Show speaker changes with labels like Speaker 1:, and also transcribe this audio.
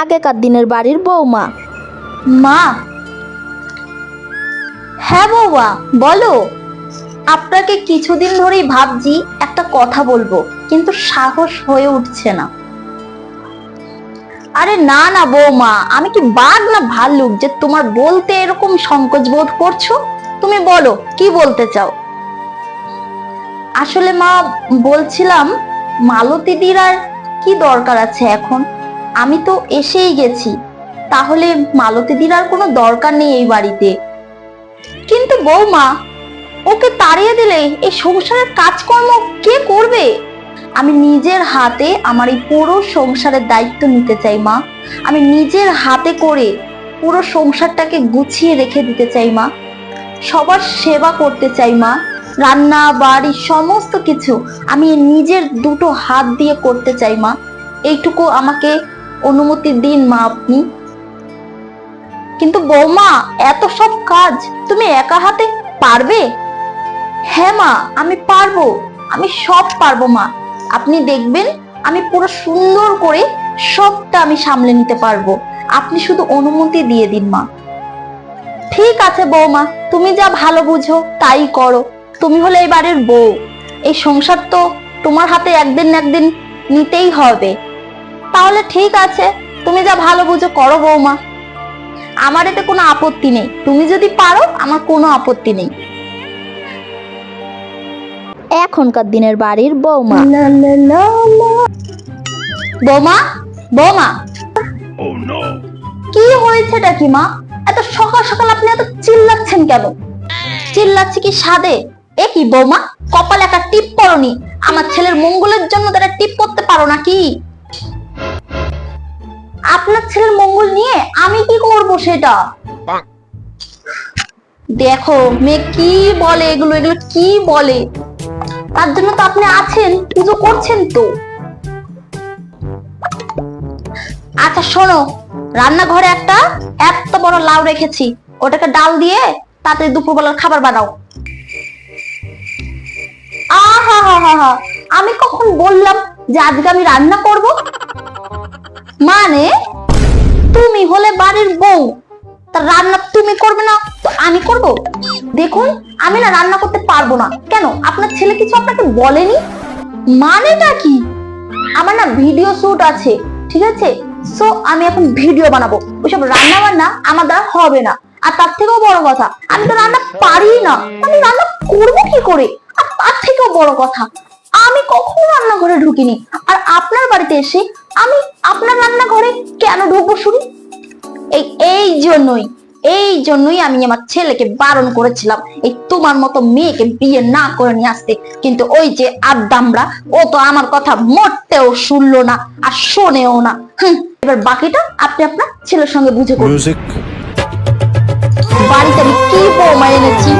Speaker 1: আগেকার দিনের বাড়ির বৌমা
Speaker 2: মা। হ্যাঁ বৌমা বলো। আপনাকে কিছুদিন ধরেই ভাবছি একটা কথা বলব, কিন্তু সাহস হয়ে উঠছে না। আরে না না বৌমা আমি কি বাঘ না ভাল্লুক যে তোমার বলতে এরকম সংকোচ বোধ করছ? তুমি বলো, কি বলতে চাও? আসলে মা, বলছিলাম মালতীদির আর কি দরকার আছে এখন? আমি তো এসেই গেছি। তাহলে মালতীদির আর কোনো দরকার নেই এই বাড়িতে। কিন্তু বৌমা, ওকে তাড়িয়ে দিলে এই সংসারের কাজকর্ম কে করবে? আমি নিজের হাতে আমার এই পুরো সংসারের দায়িত্ব নিতে চাই, মা। আমি নিজের হাতে করে পুরো সংসারটাকে গুছিয়ে রেখে দিতে চাই, মা। সবার সেবা করতে চাই, মা। রান্না, বাড়ি, সমস্ত কিছু আমি নিজের দুটো হাত দিয়ে করতে চাই, মা। এইটুকু আমাকে অনুমতি দিন মা আপনি। কিন্তু বৌমা, এত সব কাজ তুমি একা হাতে পারবে? হ্যাঁ মা, আমি পারব। আমি সব পারব মা। আপনি দেখবেন আমি পুরো সুন্দর করে সবটা আমি সামলে নিতে পারব। আপনি শুধু অনুমতি দিয়ে দিন মা। ঠিক আছে বৌমা, তুমি যা ভালো বুঝো তাই করো। তুমি হলে এই বাড়ির বউ। এই সংসার তো তোমার হাতে একদিন একদিন নিতেই হবে। তাহলে ঠিক আছে। তুমি যা ভালো বুঝো করো বৌমা। আমার এতে কোনো আপত্তি নেই। তুমি যদি পারো আমার কোনো আপত্তি নেই।
Speaker 1: এখনকার দিনের বাড়ির বৌমা।
Speaker 2: বৌমা বৌমা। কি হয়েছেটা কি মা? এত সকাল সকাল আপনি এত চিল্লাচ্ছেন কেন? চিল্লাচ্ছি কি সাদে? এ কি বৌমা? কপাল একটা টিপ করনি আমার ছেলের মঙ্গলের জন্য তারা টিপ করতে পারো নাকি? আপনার ছেলের মঙ্গল নিয়ে আমি কি করব সেটা? দেখো মেয়ে কি বলে এগুলো এগুলো কি বলে? তার জন্য তো আপনি আছেন পুজো করছেন তো। আচ্ছা শোনো রান্নাঘরে একটা এত বড় লাউ রেখেছি। ওটাকে ডাল দিয়ে তাতে দুপুরবেলার খাবার বানাও। আহা হা হা হা। আমি কখন বললাম যে আজকে আমি রান্না করব? মানে? তুমি হলে বাড়ির বউ, তা রান্না তুমি করবে না, তো আমি করব? দেখুন, আমি না রান্না করতে পারব না। কেন? আপনার ছেলে কিছু আপনাকে বলেনি? মানেটা কি? আমার না ভিডিও শুট আছে, ঠিক আছে? সো আমি এখন ভিডিও বানাবো। ওইসব রান্না বান্না আমার দ্বারা হবে না। আর তার থেকেও বড় কথা, আমি তো রান্না পারি না। আমি রান্না করব কি করে? আর তার থেকেও বড় কথা, আমি কখনো রান্নাঘরে ঢুকিনি। আর আপনার বাড়িতে এসে আমি আপনার রান্নাঘরে কেন ঢুকবো শুনি? এই এই জন্যই এই জন্যই আমি আমার ছেলেকে বারণ করেছিলাম। এই তোমার মতো মেয়েকে বিয়ে না করে নিয়ে আসতে। কিন্তু ওই যে আদামরা ও তো আমার কথা মোটেও শুনলো না আর শোনেও না। হুম, এবার বাকিটা আপনি আপনার ছেলের সঙ্গে বুঝে করুন। বাড়িতে আমি কি বৌমা এনেছি?